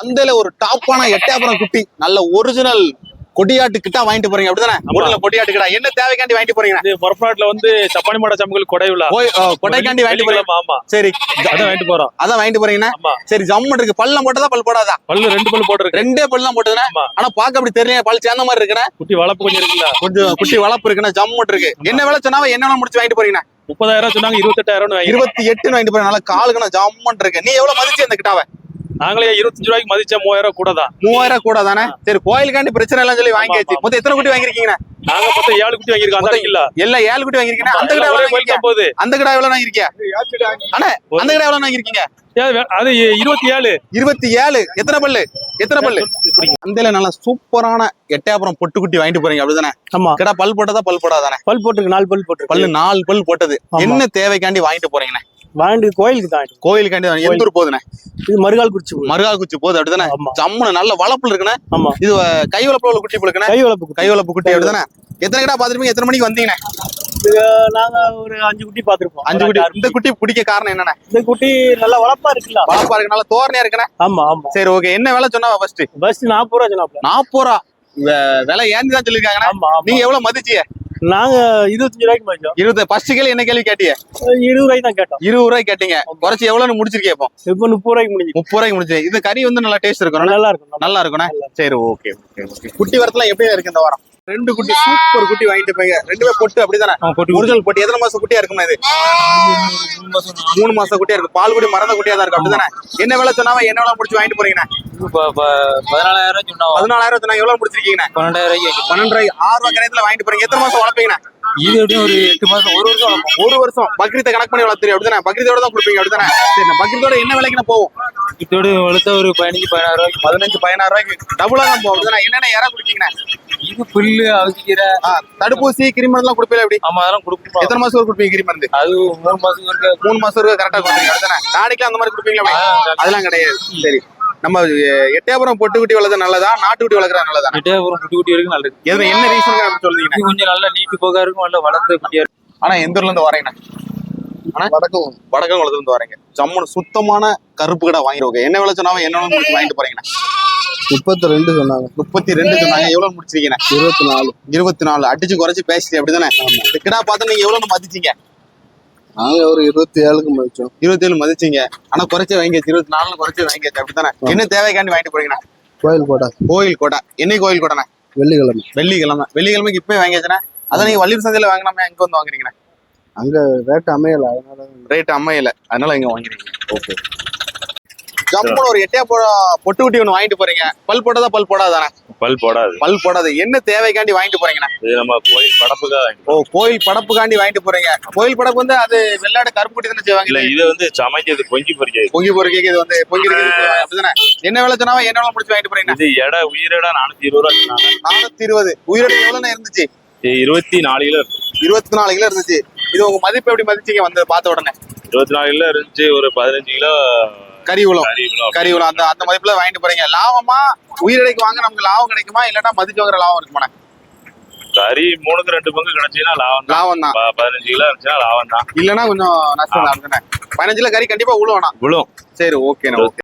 அந்தல ஒரு டாப்பான எட்டாபுரம் குட்டி நல்ல ஒரிஜினல் கொடியாட்டு கிட்டா வாங்கிட்டு போறீங்க. அப்படிதானே? ஒரிஜினல் கொடியாட்டு கிட்டா என்ன தேவைக்காண்டி வாங்கிட்டு போறீங்க? இது முறப்பாட்டுல வந்து சப்பானி மாட சமங்கள் கொடை விழா. கொடைக்காண்டி வாங்கிட்டு போறீங்க. ஆமா. சரி அதான் வாங்கிட்டு போறோம். அதான் வாங்கிட்டு போறீங்கன்னா சரி ஜம்மன் இருக்கு. பல்லம் போட்டதா பல் போடாதா? பல்லு ரெண்டு பல்லு போட்டிருக்கு. ரெண்டே பல் தான் போட்டதுன்னா. ஆனா பாக்க அப்படி தெரியல பல் சேர்ந்த மாதிரி இருக்குண்ணே. குட்டி வளர்ப்பு கொஞ்சம் இருக்குல்ல? கொஞ்சம் குட்டி வளர்ப்பு இருக்குண்ணே. ஜம்மன் இருக்கு. என்ன வேலை சொன்னாவ என்ன முடிச்சு வாங்கிட்டு போறீங்க முப்பதாயிரம் சொன்னாங்க இருபத்தெட்டாயிரம் இருபத்தி எட்டுன்னு வாங்கிட்டு போறீங்க. நல்லா காலுக்குண்ணா ஜம்மன் இருக்கு நீ எவ்வளவு மதிச்சு அந்த கிட்டாவை? நாங்களே இருபத்தஞ்சு ரூபாய்க்கு மதிச்ச மூவாயிரம் கூட தான் மூவாயிரம் கூட தானே சரி கோயிலுக்காண்டி பிரச்சனை இல்லைன்னு சொல்லி வாங்கியாச்சு. மொத்தம் எத்தனை குட்டி வாங்கிருக்கீங்க நாங்க மொத்தம் ஏழு குட்டி வாங்கியிருக்கோம் அந்த இல்ல எல்லாம் ஏழு குட்டி வாங்கிருக்கீங்க அந்த கிடா எவ்வளவு வாங்கிருக்கீங்க போகுது அந்த கிடா எவ்வளவு வாங்கிருக்கீங்க அண்ணா அந்த கிடா எவ்வளவு வாங்கிருக்கீங்க அது இருபத்தி ஏழு இருபத்தி ஏழு எத்தனை பல்லு? எத்தனை பல்லு? அந்த நல்ல சூப்பரான எட்டையாபுரம் பொட்டு குட்டி வாங்கிட்டு போறீங்க அப்படிதானே? ஆமா. கிடா பல் போட்டதா பல் போடாதானே? பல் போட்டுருக்கு நாலு பல் போட்டுருக்கு. பல்லு நாலு பல் போட்டது. என்ன தேவைக்காண்டி வாங்கிட்டு போறீங்கண்ணே? வாண்டி கோயிலுக்கு தான் கோயிலுக்காண்டி வாங்கி- எந்த ஊர் போகுதுண்ணே? இது மறுகால் குறிச்சி போகுது. மருகால் குச்சி போகுது அப்படிதானே? ஆமா. ஜம்முன்னு நல்ல வளப்புல இருக்குண்ணே. ஆமா. இது கை வளப்புல உள்ள குட்டி புழுக்குண்ணே கை வளர்ப்பு கை வளப்பு குட்டி அப்படிதானே? எத்தனை கிடா பாத்துருப்பீங்க எத்தனை மணிக்கு வந்தீங்கண்ணே? நாங்க ஒரு அஞ்சு குட்டி பாத்திருப்போம் அஞ்சு குட்டி. இந்த குட்டி. பிடிக்க காரணம் என்னண்ணே? இந்த குட்டி நல்லா வளர்ப்பா இருக்குல்ல. வளப்பா இருக்கு நல்ல தோரணையா இருக்குண்ணே. ஆமா ஆமா. சரி ஓகே. என்ன விலை சொன்னா ஃபர்ஸ்ட் பஸ் நாற்பது ரூபா சொன்னாப்ல நாற்பது ரூபா. விலை ஏந்தி தான் ஆமா நீங்க எவ்வளவு மதிச்சிய நாங்க இருபத்தஞ்சு ரூபாய்க்கு மதிச்சோம் இருபது ஃபர்ஸ்ட் கேள்வி என்ன கேள்வி கேட்டிய இருபது ரூபாய்க்கு தான் கேட்டோம். இருபது ரூபாய்க்கு கேட்டீங்க. குறைச்சு எவ்வளவுன்னு முடிச்சிருக்கீங்க இப்போ? இப்போ முப்பது ரூபாய்க்கு முடிஞ்சு முப்பது ரூபாய்க்கு முடிச்சு இது கறி வந்து நல்லா டேஸ்ட் இருக்கும் நல்லா இருக்கும் நல்லா இருக்கும்ண்ணே சரி ஓகே ஓகே ஓகே குட்டி வரத்துல எப்படி இருக்கு இந்த வாரம்? ரெண்டு குட்டி சூப்பர் குட்டி வாங்கிட்டு போய் ரெண்டுமே பொட்டு அப்படிதானே? ஒரிஜினல் பொட்டி எத்தனை மாசம் குட்டியா இருக்குமா இது? மூணு மாசம் குட்டியா இருக்கு. பால் குடி மறந்த குட்டியா தான் இருக்கு அப்படிதானே? என்ன விலை சொன்னாவ என்ன விலை முடிச்சு வாங்கிட்டு போறீங்கண்ணே பதினாலாயிரம் சொன்னா பதினாலாயிரம் சொன்னா எவ்வளவு முடிச்சிருக்கீங்கண்ணே பன்னெண்டாயிரம் ரூபாய்க்கு பன்னெண்டு ரூபாய் ஆறு ரூபாய் கரையத்துல வாங்கிட்டு போறீங்க. எத்தனை மாசம் வளர்ப்பீங்கண்ணே இது எப்படியும் ஒரு எட்டு மாசம் ஒரு வருஷம் வளர்ப்போம். ஒரு வருஷம். பக்ரீத்தை கணக்கு பண்ணி வளர்த்துறீங்க அப்படிதானே? பக்ரீத்தோட தான் கொடுப்பீங்க அப்படிதானே? சரி பக்ரீத்தோட என்ன விலைக்கு போகும் இதோட வளர்த்தா ஒரு பதினஞ்சு பதினாறு ரூபாய்க்கு. பதினஞ்சு பதினாறு ரூபாய்க்கு டபுளா தான் போகும் அப்படிதானே? என்னென்ன இது புல்லு அவிக்கிற ஆ, தடுப்பூசி கிருமி எல்லாம் கொடுப்பீங்க எப்படி? ஆமா அதெல்லாம் கொடுப்போம். எத்தனை மாசம் கொடுப்பீங்க கிருமி மருந்து அது மூணு மாசம் இருக்க மூணு மாசம் இருக்கு கரெக்டா கொடுப்பீங்க. அப்படிதானே நாளைக்கு அந்த மாதிரி கொடுப்பீங்களா? அதெல்லாம் கிடையாது. சரி. நம்ம எட்டயபுரம் பொட்டு குட்டி வளர்றது நல்லதா? நாட்டு குட்டி வளர்க்குறது நல்லதா? கிட்டே ஒரு குட்டி குட்டி வரைக்கும் நல்லது. எது என்ன ரீசன் அப்படி சொல்றீங்க? கொஞ்சம் நல்லா நீட்டு போகா இருக்கும் நல்லா வளர்த்த குட்டியா இருக்கும் ஆனா எந்த ஊர்ல இருந்து வரீங்க வடக்கம். வடக்கம் இருந்து வரீங்க. ஜம்முன்னு சுத்தமான கருப்பு கடை வாங்கிருக்கோம் என்ன விலை சொன்னாலும் என்ன வாங்கிட்டு போறீங்க முப்பத்தி ரெண்டு சொன்னாங்க. முப்பத்தி ரெண்டு சொன்னாங்க. எவ்வளவு முடிச்சிருக்கீங்க? இருபத்தி நாலு இருபத்தி நாலு அடிச்சு குறைச்சு பேசிட்டு அப்படிதானே? இந்த கிடா பார்த்து நீங்க எவ்வளவு மதிச்சீங்க? நாங்க ஒரு இருபத்தி ஏழுக்கு முடிச்சோம் இருபத்தி ஏழு மதிச்சீங்க. ஆனா குறைச்சு வாங்கியாச்சு இருபத்தி நாலுல குறைச்சு வாங்கியாச்சு அப்படித்தானே என்ன தேவைக்காண்டி வாங்கிட்டு போறீங்கண்ணா கோயில் கோட்டை கோயில் கோட்டை என்னைக்கு கோயில் கோட்டைண்ணா வெள்ளிக்கிழமை. வெள்ளிக்கிழமை. வெள்ளிக்கிழமைக்கு இப்பவே வாங்கியாச்சுண்ணா அதான் நீங்க வள்ளியூர் சந்தையில வாங்கினாம எங்க வந்து வாங்குறீங்கண்ணா? அங்க ரேட் அமையல அதனால ரேட் அமையல. அதனால இங்க வாங்கிருக்கீங்க ஓகே ஜம்முன்னு ஒரு எட்டையா போ பொட்டு குட்டி ஒண்ணு வாங்கிட்டு போறீங்க. பல் போட்டதா பல் போடாதானே? பல் போடாது. பல் போடாது. என்ன தேவைக்காண்டி வாங்கிட்டு போறீங்கண்ணா? இது நம்ம கோயில் படப்புக்காக ஓ கோயில் படப்புக்காண்டி வாங்கிட்டு போறீங்க. கோயில் படப்பு வந்து அது வெள்ளாடு கருப்பு குட்டி தானே செய்வாங்க? இல்ல இது வந்து சமைக்கிறது கொஞ்சி பொறிக்காது பொங்கி பொறுக்கைக்கு இது வந்து பொங்கி அப்படிதானே? என்ன வேலை சொன்னாவா என்ன வேலை முடிச்சு வாங்கிட்டு போறீங்க இது எடை உயிரிட நானூத்தி இருபது ரூபா சொன்னாங்க. நானூத்தி இருபது. உயிரோட எவ்வளவு இருந்துச்சு? இருபத்தி நாலு கிலோ இருபத்தி நாலு கிலோ இருந்துச்சு. இது உங்க மதிப்பு எப்படி மதிச்சீங்க வந்து பார்த்த உடனே? இருபத்தி நாலு கிலோ இருந்துச்சு ஒரு பதினஞ்சு கிலோ கறி உளம் கறி உளம் அந்த அந்த மதிப்புல வாங்கிட்டு போறீங்க. லாபமா? உயிரிழைக்கு வாங்க நமக்கு லாபம் கிடைக்குமா? இல்லன்னா மதிச்சு வாங்குற லாபம் இருக்குமா கறி மூணுக்கு ரெண்டு பங்கு கிடைச்சுன்னா லாபம் தான். லாபம் தான் பதினஞ்சு கிலோ இருந்துச்சுன்னா லாபம் தான். இல்லன்னா கொஞ்சம் நஷ்டம் தான் இருக்குண்ணே பதினஞ்சுல கறி கண்டிப்பா உழுவணும் விழும் சரி ஓகேண்ணா ஓகே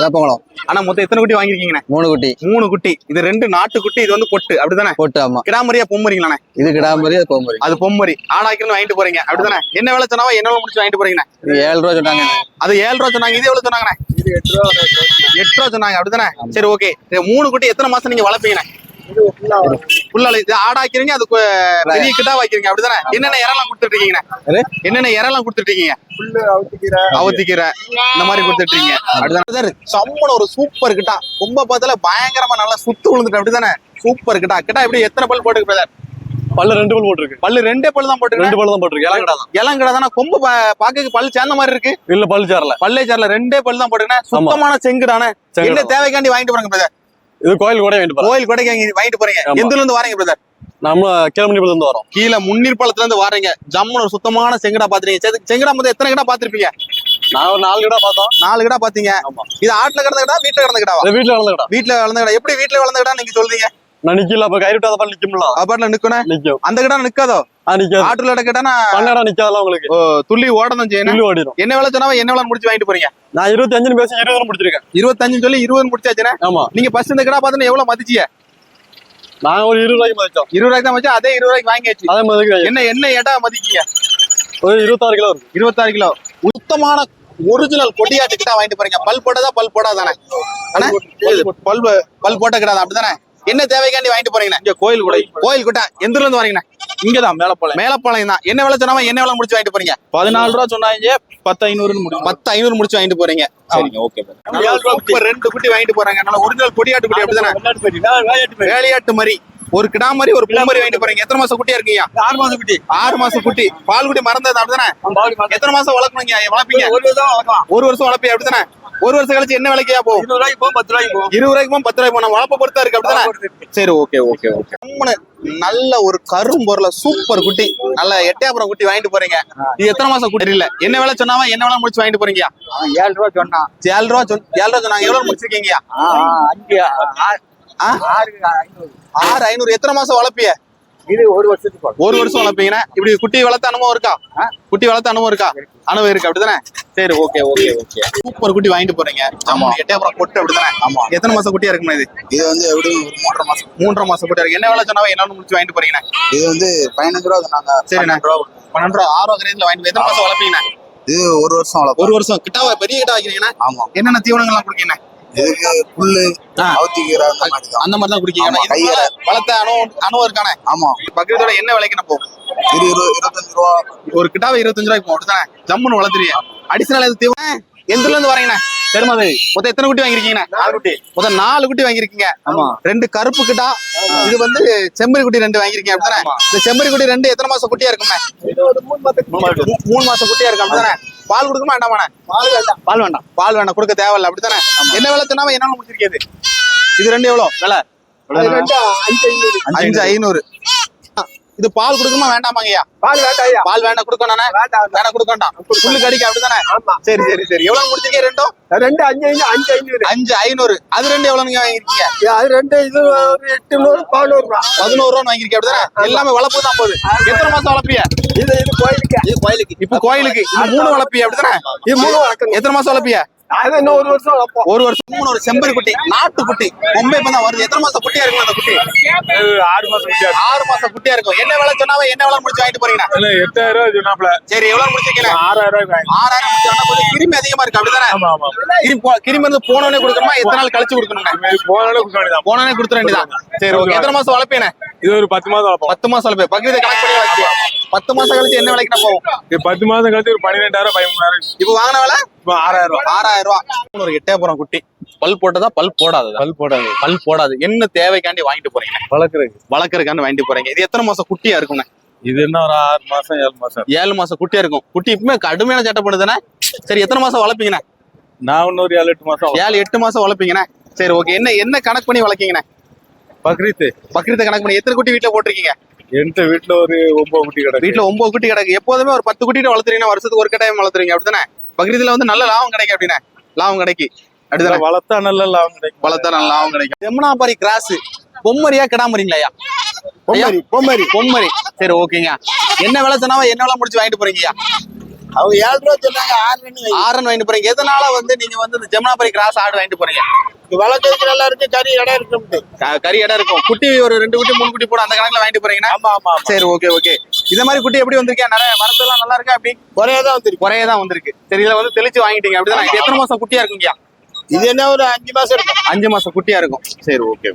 வேப்பங்குளம். ஆனா மொத்தம் எத்தனை குட்டி வாங்கிருக்கீங்கண்ணே மூணு குட்டி மூணு குட்டி. இது ரெண்டு நாட்டு குட்டி இது வந்து பொட்டு. அப்படிதானே? போட்டு ஆமா. கிடாமரியா பொம்மரிங்களாண்ணே இது கிடாமரி அது கோமரி அது பொம்மரி ஆடாக்கிருந்து வாங்கிட்டு போறீங்க. அப்படிதானே? என்ன வேலை சொன்னாவா என்ன வேலை முடிச்சு வாங்கிட்டு போறீங்கண்ணே? இது ஏழு ரூபா சொன்னாங்க. அது ஏழு ரூபா சொன்னாங்க இது எவ்வளவு சொன்னாங்கண்ணே? இது எட்டு ரூபா எட்டு ரூபா சொன்னாங்க அப்படிதானே? சரி ஓகே மூணு குட்டி எத்தனை மாசம் நீங்க வளர்ப்பீங்கண்ணே? புல்லா இது ஆடாக்கிறீங்க அது பெரிய கிட்டா வைக்கிறீங்க அப்படிதானே? என்னென்ன இறலாம் கொடுத்துட்டு இருக்கீங்கண்ணே? என்னென்ன இறலாம் கொடுத்துட்டு இருக்கீங்க புல்லு அவத்திக்கீரை. இந்த மாதிரி கொடுத்துட்டு இருக்கீங்க அப்படிதானே? சம்மன ஒரு சூப்பர் கிட்டா. ரொம்ப பார்த்தால பயங்கரமா நல்லா சுத்து விழுந்துட்டு அப்படிதானே? சூப்பர் கிட்டா. கிட்டா எப்படி எத்தனை பல் போட்டுக்கு பிரதர் பல்ல ரெண்டு பல் போட்டுருக்கு. பல்லு ரெண்டே பல்லு தான் போட்டுருக்கு? ரெண்டு பல் தான் போட்டுருக்கு. இளங்கடா தான். இளங்கடா தானே? கொம்பு பா- பாக்கக்கு பல் சேர்ந்த மாதிரி இருக்கு. இல்ல பல் சேரல. பல்லே சேர்ல. ரெண்டே பல் தான் போட்டுக்கணும் சுத்தமான செங்குடானே செங்குடா. என்ன தேவைக்காண்டி வாங்கிட்டு போறாங்க பிரதர் இது கோயில் கூட வாங்கிட்டு கோயில் வாங்கி- வாங்கிட்டு போறீங்க. எந்த இருந்து வாரீங்க பிரதர் நம்ம கிளம்பி இருந்து வரோம். கீழே முன்னீர்பாலத்துல இருந்து வாரீங்க. ஜம்முன்னு ஒரு சுத்தமான செங்கடா பாத்துறீங்க. செங்கடா மொத்தம் எத்தனை கிடா பாத்திருப்பீங்க? நான் ஒரு நாலு கடை பார்த்தோம். நாலு கிடா பாத்தீங்க. ஆமா. இது ஆட்டுல கிடந்த கிடா வீட்டுல கிடந்த இது வீட்டுல வளர்ந்த கடை. வீட்டுல வளர்ந்த கிடா. எப்படி வீட்டுல வளர்ந்த கிடா நீங்க சொல்றீங்க? நான் நிக்கல அப்ப கயிறு விட்டாத பால் நிக்கும்ல. அப்பாட்ல நிக்கணும். நிக்கும். அந்த கிட்ட நிக்காதோ? ஆட்டுல கேட்டானா பன்னடா நிக்காதல உங்களுக்கு. துள்ளி ஓடணும் செய்யணும். புல்லு ஓடிடும். என்ன வேலை சொன்னாவ என்ன வேலை முடிச்சு வாங்கிட்டு போறீங்க? நான் இருபத்தி அஞ்சுன்னு பேசி இருபது முடிச்சிருக்கேன். இருபத்தஞ்சு சொல்லி இருபது முடிச்சாச்சுன்னா? ஆமா. நீங்க ஃபர்ஸ்ட் இந்த கடை பார்த்தா எவ்வளவு மதிச்சிய நான் ஒரு இருபது ரூபாய்க்கு மதிச்சோம். இருபது ரூபாய்க்கு தான் வச்சா அதே இருபது ரூபாய்க்கு வாங்கியாச்சு. அதே மாதிரி என்ன என்ன ஏட்டா மதிக்கீங்க? ஒரு இருபத்தாறு கிலோ இருக்கு. இருபத்தாறு கிலோ. சுத்தமான ஒரிஜினல் கொடியாட்டு கிட்ட வாங்கிட்டு போறீங்க. பல் போட்டதா பல் போடாதானே? பல் பல் போட்ட கிடாதா அப்படிதானே? என்ன தேவைக்காண்டி வாங்கிட்டு போறீங்கண்ணா? இங்க கோயில் கூட கோயில் குட்டா எந்த இருந்து வரீங்கண்ணா இங்கதான் மேலப்பாளையம். மேலப்பாளையம் தான். என்ன வேலை சொன்னாம என்ன வேலை முடிச்சு வாங்கிட்டு போறீங்க? பதினாலு ரூபா சொன்னாங்க பத்து ஐநூறுன்னு முடியும் பத்து ஐநூறு முடிச்சு வாங்கிட்டு போறீங்க. சரிங்க ஓகே இப்ப ரெண்டு குட்டி வாங்கிட்டு போறாங்க. நல்ல ஒரிஜினல் கொடியாட்டு குட்டி அப்படிதானே? வேலையாட்டு மாதிரி ஒரு கிடா மாதிரி ஒரு பூமரி வாங்கிட்டு போறீங்க. எத்தனை மாசம் குட்டியா இருக்கீங்க? ஆறு மாசம் குட்டி. ஆறு மாசம் குட்டி. பால் குட்டி மறந்தது அப்படிதானே? எத்தனை மாசம் வளர்க்கணுங்க? வளர்ப்பீங்க? ஒரு வருஷம் வளர்க்கலாம். ஒரு வருஷம் வளர்ப்பீங்க அப்படிதானே? ஒரு வருஷம் கழிச்சு என்ன விலைக்கியா போகும்? இருபது ரூபாய்க்கு போகும் பத்து ரூபாய்க்கு போகும். இருபது ரூபாய்க்கு பத்து ரூபாய்க்கு போனா வளர்ப்ப பொறுத்தா இருக்கு அப்படிதானே சரி ஓகே ஓகே ஓகே நல்ல ஒரு கரும்பொருளை சூப்பர் குட்டி நல்ல எட்டயபுரம் குட்டி வாங்கிட்டு போறீங்க. இது எத்தனை மாசம் குட்டி? இல்ல என்ன வேலை சொன்னாவா என்ன வேலை முடிச்சு வாங்கிட்டு போறீங்க? ஏழு ரூபா சொன்னான். ஏழு ரூபா சொன்ன ஏழு ரூபா சொன்னாங்க. எவ்வளவு முடிச்சிருக்கீங்க? ஆறு ஐநூறு. எத்தனை மாசம் வளர்ப்பிய? இது ஒரு வருஷத்துக்கு ஒரு வருஷம் வளர்ப்பீங்கன்னா இப்படி குட்டி வளர்த்த அனுபவம் இருக்கா? குட்டி வளர்த்த அனுபவம் இருக்கா? அனுபவம் இருக்கு அப்படிதானே? சரி ஓகே ஓகே ஓகே. சூப்பர் குட்டி வாங்கிட்டு போறீங்க. ஆமா. எட்டயபுரம் பொட்டு அப்படிதானே? ஆமா. எத்தனை மாசம் குட்டியா இருக்குமா இது? இது வந்து எப்படி? ஒரு மூன்றரை மாசம் மூன்றரை மாசம் குட்டியா இருக்கு. என்ன வேலை சொன்னாவா என்ன முடிச்சு வாங்கிட்டு போறீங்க இது வந்து பதினஞ்சு ரூபா சொன்னாங்க. சரிண்ணா. பன்னெண்டு ரூபா ஆறு ரூபா ரேஞ்சில் வாங்கிட்டு எத்தனை மாசம் வளர்ப்பீங்கண்ணா? இது ஒரு வருஷம் ஒரு வருஷம். கிட்டாவா பெரிய கிட்டா வைக்கிறீங்கன்னா ஆமா. என்னென்ன தீவனங்கள்லாம் குடிக்கீங்க இதுக்கு புல்லு. அவுத்திக்கிற அந்த மாதிரி தான் இதுக்கு கையில. வளர்த்த அனுபவம் அனுபவம் இருக்கானே. ஆமா. பக்கத்தோட என்ன விலைக்கு போகும். இது இரு- இருபத்தஞ்சு ரூபா. ஒரு கிட்டாவை இருபத்தஞ்சு ரூபாய்க்கு போகும் ஜம்முன்னு வளர்த்துறீங்க அடிஷனல் எது தீவனம் எந்த இருந்து வரீங்கண்ணா? பெருமாதை மொத்தம் எத்தனை குட்டி வாங்கிருக்கீங்கண்ணா நாலு குட்டி. மொத்தம் நாலு குட்டி வாங்கிருக்கீங்க ஆமா. ரெண்டு கருப்பு கிட்டா இது வந்து செம்மறி குட்டி ரெண்டு வாங்கிருக்கீங்க அப்படிதானே? இந்த செம்மறி குட்டி ரெண்டு எத்தனை மாசம் குட்டியா இருக்கும்ண்ணே? மூ- மூணு மாசம் குட்டியா இருக்கும் அப்படிதானே? பால் கொடுக்குமா வேண்டாமாண்ணே? பால் வேண்டாம். பால் வேண்டாம். பால் வேண்டாம். கொடுக்க தேவையில்ல அப்படிதானே? என்ன விலை சொன்னாம என்ன முடிச்சிருக்கேது இது ரெண்டு எவ்வளவு விலை? அஞ்சு ஐநூறு. இது பால் கொடுக்குமா வேண்டாமாங்கய்யா பால் வேண்டாம் பால் வேண்டாம் கொடுக்கணும் வேண்டாம் புல்லு கடிக்க அப்படிதானே சரி சரி சரி. எவ்வளவு முடிச்சிருக்கீங்க ரெண்டும்? ரெண்டு அஞ்சு ஐநூறு அஞ்சு ஐநூறு. அஞ்சு ஐநூறு. அது ரெண்டு எவ்வளவு நீங்க வாங்கிருக்கீங்க அது ரெண்டு இது எட்டுநூறு பதினோரு ரூபா. பதினோரு ரூபா வாங்கிருக்கீங்க அப்படிதானே எல்லாமே வளர்ப்பு தான் போகுது. எத்தனை மாசம் வளர்ப்பிய? இது இது கோயிலுக்கு. இது கோயிலுக்கு. இப்ப கோயிலுக்கு. இது மூணு வளர்ப்பிய அப்படிதானே இது மூணு எத்தனை மாசம் வளர்ப்பிய? ஒரு வருஷம் ஒரு வருஷம் மூணு ஒரு செம்பரி குட்டி நாட்டு குட்டி. இப்ப தான் வருது. எத்தனை மாசம் குட்டியா இருக்கும் அந்த குட்டி? ஆறு மாசம் குட்டியா ஆறு மாசம் குட்டியா இருக்கும். என்ன விலை சொன்னாவே என்ன விலை முடிச்சு வாங்கிட்டு போறீங்க. எட்டாயிரம் ரூபாய் சொன்னாப்ல சரி எவ்வளவு முடிச்சிருக்கீங்க ஆறாயிரம் வாங்கி ஆறாயிரம் முடிச்சு கொஞ்சம் கிருமி அதிகமா இருக்கு அப்படிதானே? கிருமி கிருமி வந்து போனோடனே கொடுக்கணுமா? எத்தனை நாள் கழிச்சு கொடுக்கணுங்க? இது போன அளவுக்கு கொடுக்க வேண்டியதான் போனோடனே கொடுத்துட வேண்டியதான் சரி ஓகே. எத்தனை மாசம் வளர்ப்பேனே இது ஒரு பத்து மாசம் வளர்ப்போம் பத்து மாசம் வளர்ப்பேன் பக்கத்து கணக்கு பண்ணி வச்சு. பத்து மாசம் கழிச்சு என்ன விலைக்கு போகும் இது பத்து மாசம் கழிச்சு ஒரு பன்னிரெண்டாயிரம் பதிமூணாயிரம். இப்போ வாங்கின விலை? இப்போ ஆறாயிரம் ரூபாய் ஆறாயிரம் ரூபாய் ஒரு எட்டயபுரம் குட்டி. பல் போட்டதா? பல் போடாததா? பல் போடாது. பல் போடாது. என்ன தேவைக்காண்டி வாங்கிட்டு போறீங்க? வளர்க்குறதுக்கு. வளர்க்கறதுக்காண்டி வாங்கிட்டு போறீங்க. இது எத்தனை மாசம் குட்டியா இருக்குங்க? இது என்ன ஒரு ஆறு மாசம் ஏழு மாசம் ஏழு மாசம் குட்டியா இருக்கும். குட்டி இப்பவுமே கடுமையான சட்டை சரி எத்தனை மாசம் வளர்ப்பீங்கண்ணே? நான் இன்னொரு ஏழு எட்டு மாசம் ஏழு எட்டு மாசம் வளர்ப்பீங்கண்ணே. சரி ஓகே என்ன என்ன கணக்கு பண்ணி வளர்க்கீங்கண்ணே? பக்ரீத்து பக்ரீத்தை கணக்கு பண்ணி எத்தனை குட்டி வீட்டுல போட்டிருக்கீங்க? என்கிட்ட வீட்டுல ஒரு ஒன்பது குட்டி கிடக்கு. வீட்டுல ஒன்பது குட்டி கிடக்கு. எப்போதுமே ஒரு பத்து குட்டிட்டு வளர்த்துறீங்கன்னா வருஷத்துக்கு ஒரு கட்டாயம் வளர்த்துறீங்க. அப்படிதானே பக்ரீத்ல வந்து நல்ல லாபம் கிடைக்கும் அப்படின்னா? லாபம் கிடைக்கு. அப்படிதானே வளர்த்தா நல்ல லாபம் கிடைக்கும். வளர்த்தா நல்ல லாபம் கிடைக்கும். ஜெமுனாபாரி கிராஸ் பொம்மரியா கிடாமரிங்களா பொம்மரி பொம்மரி. பொம்மரி. சரி ஓகேங்க. என்ன விலை சொன்னாவா? என்ன விலை முடிச்சு வாங்கிட்டு போறீங்கய்யா அவங்க ஏழு ரூபா சொன்னாங்க ஆறு ஆரன் வாங்கிட்டு போறீங்க. எதனால வந்து நீங்க வந்து இந்த ஜெமுனாபாரி கிராஸ் ஆடு வாங்கிட்டு போறீங்க? வளர்க்கறதுக்கு நல்லா இருக்கு கறி இடம் இருக்கு கறி இடம் இருக்கும். குட்டி ஒரு ரெண்டு குட்டி மூணு குட்டி போட அந்த கணக்குல வாங்கிட்டு போறீங்கன்னா? ஆமா ஆமா சரி ஓகே ஓகே. இந்த மாதிரி குட்டி எப்படி வந்திருக்கா? நிறைய வரதெல்லாம் நல்லா இருக்கா அப்படி ஒரே தான் வந்துருக்கு. குறைய தான் வந்திருக்கு. சரி இதுல வந்து தெளிச்சு வாங்கிட்டீங்க. அப்படிதானே? எத்தனை மாசம் குட்டியா இருக்குங்கய்யா? இது என்ன ஒரு அஞ்சு மாசம் இருக்கும். அஞ்சு மாசம் குட்டியா இருக்கும். சரி ஓகே.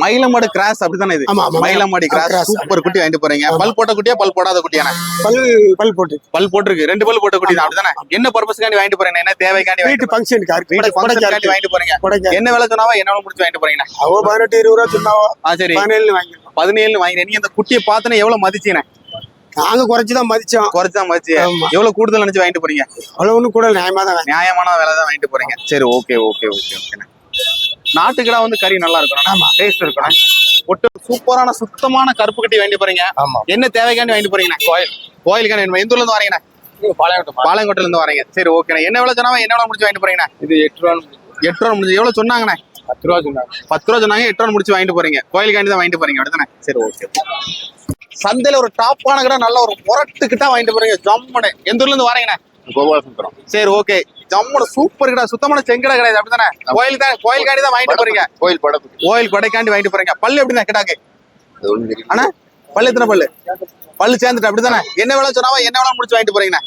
மயிலமாடு கிராஸ் அப்படிதானே இது. மயிலமாடி கிராஸ். சூப்பர் குட்டி வாங்கிட்டு போறீங்க. பல் போட்ட குட்டியா பல் போடாத குட்டியானே? பல் பல் போட்டு பல் போட்டிருக்கு. ரெண்டு பல் போட்ட குட்டி தான் அப்படிதானே என்ன பர்பஸ்க்காண்டி வாங்கிட்டு போறீங்க? என்ன தேவைக்காண்டி வீட்டு ஃபங்க்ஷனுக்காண்டி வாங்கிட்டு போறீங்க. என்ன விலை சொன்னாவா என்ன முடிச்சு வாங்கிட்டு போறீங்க அவ பதினெட்டு இருபது ரூபா சொன்னாவோ ஆ சரி. பதினேழு வாங்கிருக்கோம். பதினேழு வாங்கினேன். நீங்க அந்த குட்டியை பார்த்தனே எவ்வளவு மதிச்சீனே நாங்க குறைச்சுதான் மதிச்சோம். குறைச்சா மதிச்சு. எவ்வளவு கூடுதல் நினைச்சு வாங்கிட்டு போறீங்க? அவ்வளவு ஒண்ணு கூட நியாயமா தான் வாங்கி நியாயமான விலை தான் வாங்கிட்டு போறீங்க. சரி ஓகே ஓகே ஓகே ஓகே நாட்டுக்கடா வந்து கறி நல்லா இருக்கணும். டேஸ்ட் இருக்கணும். ஒட்டு சூப்பரான சுத்தமான கருப்பு கட்டி வாங்கி போறீங்க. ஆமா. என்ன தேவைக்காண்டி வாங்கிட்டு போறீங்க கோயில். கோயிலுக்காண்டி வேணுமா? எந்த ஊர்ல இருந்து வரீங்கண்ணா? பாளையங்கோட்டையில இருந்து வரீங்க. சரி ஓகேண்ணா என்ன விலை சொன்னாவா என்ன விலை முடிச்சு வாங்கிட்டு போறீங்கண்ணா? இது எட்டு ரூபா எட்டு ரூபா முடிஞ்சு. எவ்வளவு சொன்னாங்கண்ணே? பத்து ரூபா சொன்னாங்க. பத்து ரூபா சொன்னாங்க. எட்டு ரூபா முடிச்சு வாங்கிட்டு போறீங்க. கோயிலுக்காண்டி தான் வாங்கிட்டு போறீங்க. அப்படிதானே சரி ஓகே சந்தையில ஒரு டாப்பான கடை நல்ல ஒரு முரட்டு கிட்ட வாங்கிட்டு போறீங்க. ஜம்முன்னு. எந்த ஊர்ல இருந்து வரீங்கண்ணே? கோபாலசுந்தரம் சரி ஓகே ஜம்முன்னு சூப்பர் கடை சுத்தமான செங்கடை கிடையாது அப்படிதானே கோயில் தான் கோயிலுக்காண்டி தான் வாங்கிட்டு போறீங்க. கோயில் படத்துக்கு. கோயில் கொடைக்காண்டி வாங்கிட்டு போறீங்க. பல்லு எப்படிண்ணே தெரியல. அண்ணா பல்லு எத்தனை பல்லு? பல்லு சேர்ந்துட்டு அப்படிதானே என்ன வேலை சொன்னாவா என்ன வேலை முடிச்சு வாங்கிட்டு போறீங்கண்ணே?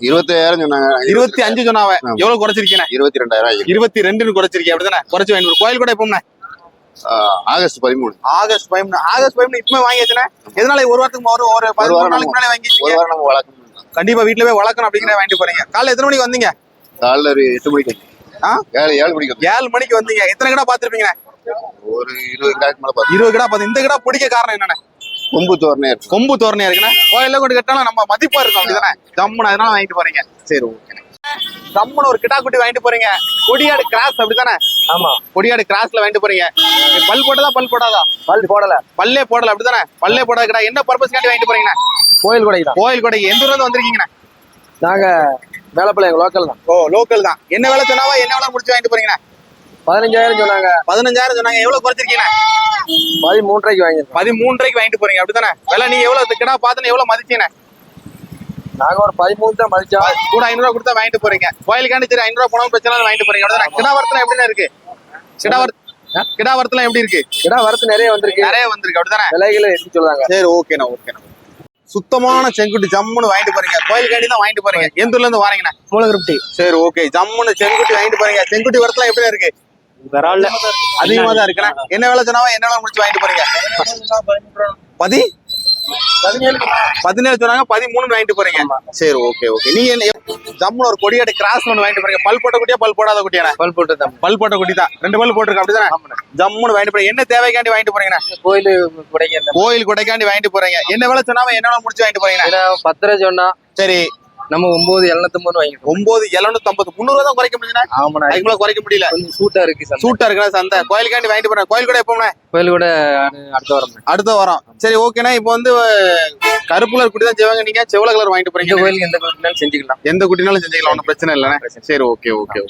இருபத்தாயிரம் சொன்னாங்க. இருபத்தி அஞ்சு சொன்னாவ. எவ்வளவு குறைச்சிருக்கீங்க இருபத்தி ரெண்டாயிரம். இருபத்தி ரெண்டுன்னு குறைச்சிருக்கீங்க அப்படிதானே குறைச்சு வாங்கிட்டு கோயில் கூட எப்போம்ண்ணே ஆ, ஆகஸ்ட் பதிமூணு. ஆகஸ்ட் பதிமூணு. ஆகஸ்ட் பதிமூணு இப்பவே வாங்கியாச்சுண்ணே? எதனால ஒரு வாரத்துக்கு ஒரு ஒரு பதிமூணு நாளைக்கு முன்னாடி ஒரு வாங்கிச்சீங்க வாரம் நம்ம வளர்க்கணும். கண்டிப்பா வீட்டுல போய் வளர்க்கணும் அப்படிங்கிற வாங்கிட்டு போறீங்க. காலைல எத்தனை மணிக்கு வந்தீங்க? காலைல ஒரு எட்டு மணிக்கு. ஆ? ஏழு ஏழு மணிக்கு. ஏழு மணிக்கு வந்தீங்க. எத்தனை கடை பாத்திருப்பீங்க ஒரு இருபது கிடாக்கு மேல பார்த்து இருபது கடை பார்த்து இந்த கடை பிடிக்க காரணம் என்னண்ணே கொம்பு தோரணே இருக்கு. கொம்பு தோரணையா இருக்குண்ணே கோயில்ல கொண்டு கட்டாலும் நம்ம மதிப்பா இருக்கும். அப்படிதானே? ஜம்முன்னு அதனால வாங்கிட்டு போறீங்க. சரி ஓகே ஜம்முன்னு ஒரு கிடா குட்டி வாங்கிட்டு போறீங்க. கொடியாடு கிராஸ் அப்படிதானே? ஆமா. கொடியாடு கிராஸ்ல வாங்கிட்டு போறீங்க. பல் போட்டதா பல் போடாதா? பல் போடல. பல்லே போடல அப்படிதானே? பல்லே போடாத கிடா. என்ன பர்பஸ்க்காண்டி வாங்கிட்டு போறீங்கண்ணே கோயில் கொடைக்கு தான் கோயில் கொடைக்கு எந்த ஊர்ல வந்திருக்கீங்கண்ணே? நாங்க மேலப்பாளையம் லோக்கல் தான். ஓ லோக்கல் தான். என்ன வேலை சொன்னாவா? என்ன வேலை முடிச்சு வாங்கிட்டு போறீங்கண்ணே? பதினஞ்சாயிரம் சொன்னாங்க. பதினஞ்சாயிரம் சொன்னாங்க. எவ்வளவு குறைச்சிருக்கீங்க பதிமூன்றரைக்கு வாங்கியிருக்கோம். பதிமூன்றரைக்கு வாங்கிட்டு போறீங்க. அப்படிதானே விலை நீங்க எவ்வளவு கிடா பார்த்து எவ்வளவு மதிச்சீங்க நாங்க ஒரு பதிமூணு தான் மதிச்சோம். கூட ஐநூறு ரூபா கொடுத்தா வாங்கிட்டு போறீங்க. கோயிலுக்காண்டி சரி ஐநூறு ரூபா போனாலும் பிரச்சனை வாங்கிட்டு போறீங்க. அப்படிதானே கிடா வரத்துல எப்படிண்ணே இருக்கு? கிடா வர கிடா வரத்துல எப்படி இருக்கு? கிடா வரத்து நிறைய வந்திருக்கு. நிறைய வந்திருக்கு. அப்படிதானே விலைகளை எடுத்து சொல்லுவாங்க சரி ஓகேண்ணா ஓகேண்ணா சுத்தமான செங்குட்டி ஜம்முன்னு வாங்கிட்டு போறீங்க. கோயிலுக்காண்டி தான் வாங்கிட்டு போறீங்க. எந்த ஊர்ல இருந்து வாரீங்கண்ணா? மூலகிருப்டி சரி ஓகே ஜம்முன்னு செங்குட்டி வாங்கிட்டு போறீங்க. செங்குட்டி வரத்துல எப்படி இருக்கு? பரவாயில்ல அதிகமா தான் இருக்குண்ணா. என்ன வேலை சொன்னாவா? என்ன வேலை முடிச்சு வாங்கிட்டு போறீங்க? பதி? பதினேழு சொன்னாங்க பதிமூணு வாங்கிட்டு போறீங்க. சரி ஓகே ஓகே நீங்க ஜம்முன்னு ஒரு கொடியாடு கிராஸ் ஒன்று வாங்கிட்டு போறீங்க. பல் போட்ட குட்டியா பல் போடாத குட்டியாண்ணா பல் போட்டு தான். பல் போட்ட குட்டி தான். ரெண்டு பல் போட்டிருக்கு அப்படிதானே? ஜம்முன்னு வாங்கிட்டு போறீங்க. என்ன தேவைக்காண்டி வாங்கிட்டு போறீங்கண்ணா? கோயில் கொடைக்கு கோயில் கொடைக்காண்டி வாங்கிட்டு போறீங்க. என்ன வேலை சொன்னாவா என்ன முடிச்சு வாங்கிட்டு போறீங்கண்ணா? பத்து ரூபா சொன்னா. சரி. நம்ம ஒன்பது எழுநூத்தொம்பது வாங்கிருக்கோம் ஒன்பது எழுநூத்தி ஐம்பது முந்நூறு தான் குறைக்க முடியுதுண்ணா. ஆமாண்ணா. அதுக்கு மேல குறைக்க முடியல. கொஞ்சம் சூட்டா இருக்கு. சூட்டா இருக்குண்ணா சந்தை. கோயிலுக்காண்டி வாங்கிட்டு போறேன். கோயில் கூட எப்போண்ணே கோயில் கூட அடு- அடுத்த வாரம். அடுத்த வாரம். சரி ஓகேண்ணா. இப்போ வந்து கருப்பு கலர் குட்டி தான் செய்வாங்க. நீங்க செவல கலர் வாங்கிட்டு இந்த போறீங்க கோயிலுக்கு எந்த கோயிலுக்கு செஞ்சுக்கலாம். எந்த குட்டினாலும் செஞ்சுக்கலாம். ஒன்றும் பிரச்சனை இல்லைண்ணே. சரி ஓகே ஓகே ஓகே.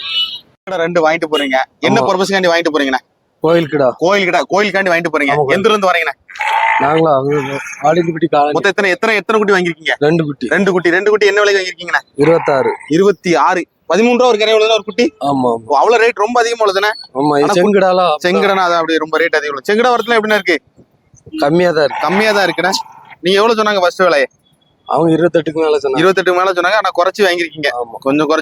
ரெண்டு வாங்கிட்டு போறீங்க? என்ன. பர்பஸ்க்காண்டி வாங்கிட்டு போறீங்கண்ணா? கோயிலுக்குடா. கோயில் கிட்ட கோயிலுக்காண்டி வாங்கிட்டு போறீங்க. எந்த இருந்து வரீங்கண்ணா? நாங்களா ஆடிக்குட்டி காலனி மொத்தம் எத்தனை எத்தனை எத்தனை குட்டி வாங்கிருக்கீங்க ரெண்டு குட்டி. ரெண்டு குட்டி ரெண்டு குட்டி என்ன விலைக்கு வாங்கிருக்கீங்கண்ணா இருபத்தாறு. இருபத்தி ஆறு பதிமூணு ரூபா ஒரு கரை எவ்வளவு ஒரு குட்டி? ஆமா அவ்வளவு ரேட் ரொம்ப அதிகமா உள்ளதுண்ணே. ஆமா ஆனா செங்கடாலாம் செங்கடனா அது அப்படி ரொம்ப ரேட் அதிகம் செங்கட வரத்துல எப்படிண்ணா இருக்கு? கம்மியா தான் இருக்கு. கம்மியா தான் இருக்குண்ணே. நீங்க எவ்வளவு சொன்னாங்க ஃபர்ஸ்ட் விலை அவங்க இருபத்தெட்டுக்கு மேல சொன்னாங்க. இருபத்தெட்டு மேல சொன்னாங்க ஆனா குறைச்சு வாங்கிருக்கீங்க கொஞ்சம் குறைச்சு